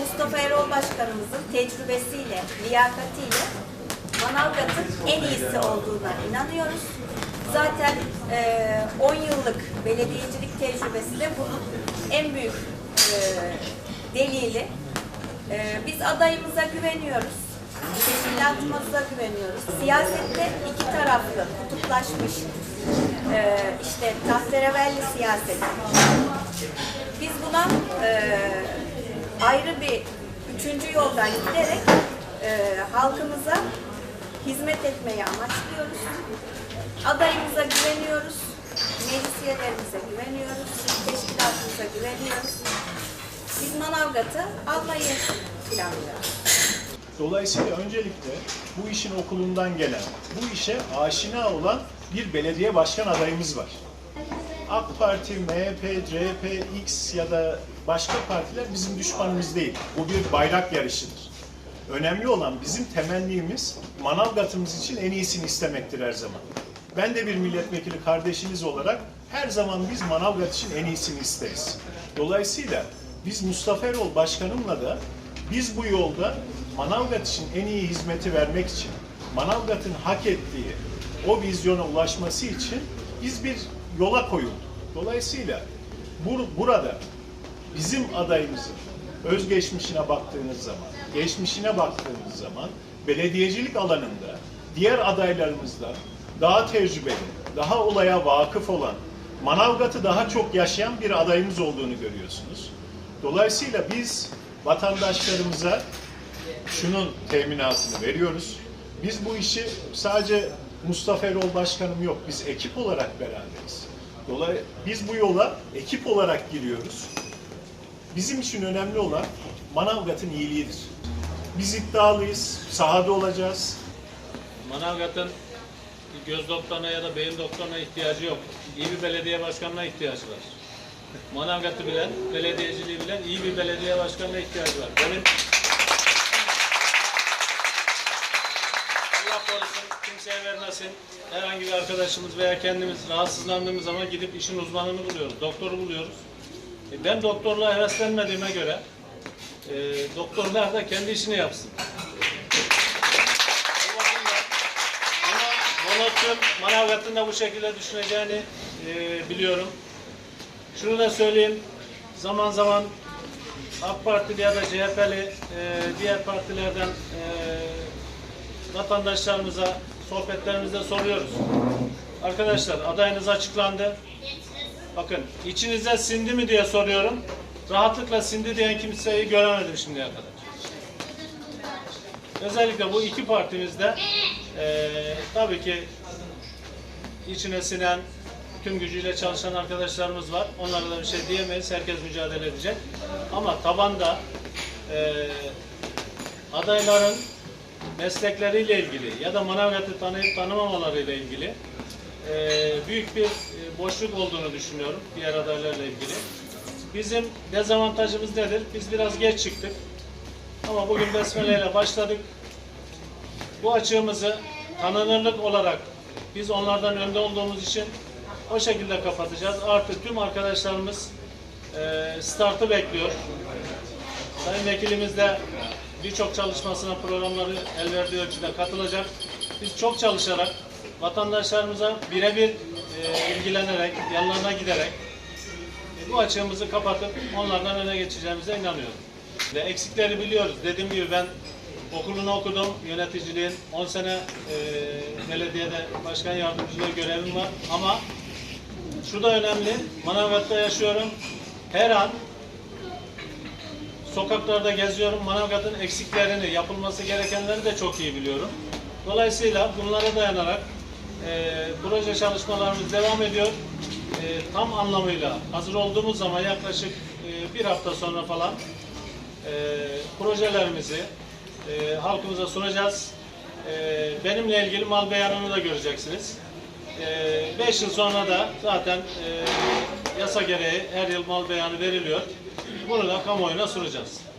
Mustafa Erol Başkanımızın tecrübesiyle, liyakatiyle Manavgat'ın en iyisi olduğuna inanıyoruz. Zaten e, 10 yıllık belediyecilik tecrübesi de bunun en büyük e, delili. E, biz adayımıza güveniyoruz. Teşkilatımıza güveniyoruz. Siyasette iki taraflı, kutuplaşmış, e, işte tahterevelli siyaset. Biz buna e, ayrı bir üçüncü yoldan giderek e, halkımıza hizmet etmeyi amaçlıyoruz. Adayımıza güveniyoruz. Meclis üyelerimize güveniyoruz. Teşkilatımıza güveniyoruz. Biz Manavgat'ı almayı planlıyoruz. Dolayısıyla öncelikle bu işin okulundan gelen, bu işe aşina olan bir belediye başkan adayımız var. AK Parti, MHP, CHP, X ya da başka partiler bizim düşmanımız değil. Bu bir bayrak yarışıdır. Önemli olan bizim temennimiz Manavgat'ımız için en iyisini istemektir her zaman. Ben de bir milletvekili kardeşiniz olarak her zaman biz Manavgat için en iyisini isteriz. Dolayısıyla biz Mustafa Erol Başkanımla da biz bu yolda Manavgat için en iyi hizmeti vermek için, Manavgat'ın hak ettiği o vizyona ulaşması için biz bir yola koyulduk. Dolayısıyla bur- burada bizim adayımızın özgeçmişine baktığınız zaman, geçmişine baktığınız zaman belediyecilik alanında diğer adaylarımızdan daha tecrübeli, daha olaya vakıf olan, Manavgat'ı daha çok yaşayan bir adayımız olduğunu görüyorsunuz. Dolayısıyla biz vatandaşlarımıza şunun teminatını veriyoruz. Biz bu işi sadece Mustafa Erol Başkanım yok, biz ekip olarak beraberiz. Dolayı biz bu yola ekip olarak giriyoruz. Bizim için önemli olan Manavgat'ın iyiliğidir. Biz iddialıyız, sahada olacağız. Manavgat'ın göz doktoruna ya da beyin doktoruna ihtiyacı yok. İyi bir belediye başkanına ihtiyacı var. Manavgat'ı bilen, belediyeciliği bilen iyi bir belediye başkanına ihtiyacı var. Benim Allah korusun kimseye vermesin. Herhangi bir arkadaşımız veya kendimiz rahatsızlandığımız zaman gidip işin uzmanını buluyoruz, doktoru buluyoruz. E, ben doktorluğa heveslenmediğime göre e, doktorlar da kendi işini yapsın. Monotun Manavgat'ın da bu şekilde düşüneceğini e, biliyorum. Şunu da söyleyeyim. Zaman zaman AK Partili ya da CHP'li e, diğer partilerden e, vatandaşlarımıza sohbetlerimizde soruyoruz. Arkadaşlar adayınız açıklandı. Bakın içinize sindi mi diye soruyorum. Rahatlıkla sindi diyen kimseyi göremedim şimdiye kadar. Özellikle bu iki partimizde eee tabii ki içine sinen, tüm gücüyle çalışan arkadaşlarımız var. Onlara da bir şey diyemeyiz. Herkes mücadele edecek. Ama tabanda eee, adayların meslekleriyle ilgili ya da Manavgat'ı tanıyıp tanımamalarıyla ilgili eee, büyük bir e, boşluk olduğunu düşünüyorum diğer adaylarla ilgili. Bizim dezavantajımız nedir? Biz biraz geç çıktık. Ama bugün Besmele ile başladık. Bu açığımızı tanınırlık olarak biz onlardan önde olduğumuz için o şekilde kapatacağız. Artık tüm arkadaşlarımız e, startı bekliyor. Sayın Vekilimiz de birçok çalışmasına programları el verdiği ölçüde katılacak. Biz çok çalışarak vatandaşlarımıza birebir e, ilgilenerek, yanlarına giderek e, bu açığımızı kapatıp onlardan öne geçeceğimize inanıyorum. Ve eksikleri biliyoruz. Dediğim gibi ben okulunu okudum, yöneticiliğin 10 sene e, belediyede başkan yardımcılığı görevim var. Ama şu da önemli, Manavgat'ta yaşıyorum. Her an sokaklarda geziyorum. Manavgat'ın eksiklerini, yapılması gerekenleri de çok iyi biliyorum. Dolayısıyla bunlara dayanarak e, proje çalışmalarımız devam ediyor. E, tam anlamıyla hazır olduğumuz zaman yaklaşık e, bir hafta sonra falan e, projelerimizi e, halkımıza sunacağız. E, benimle ilgili mal beyanını da göreceksiniz. 5 yıl sonra da zaten e, yasa gereği her yıl mal beyanı veriliyor. Bunu da kamuoyuna sunacağız.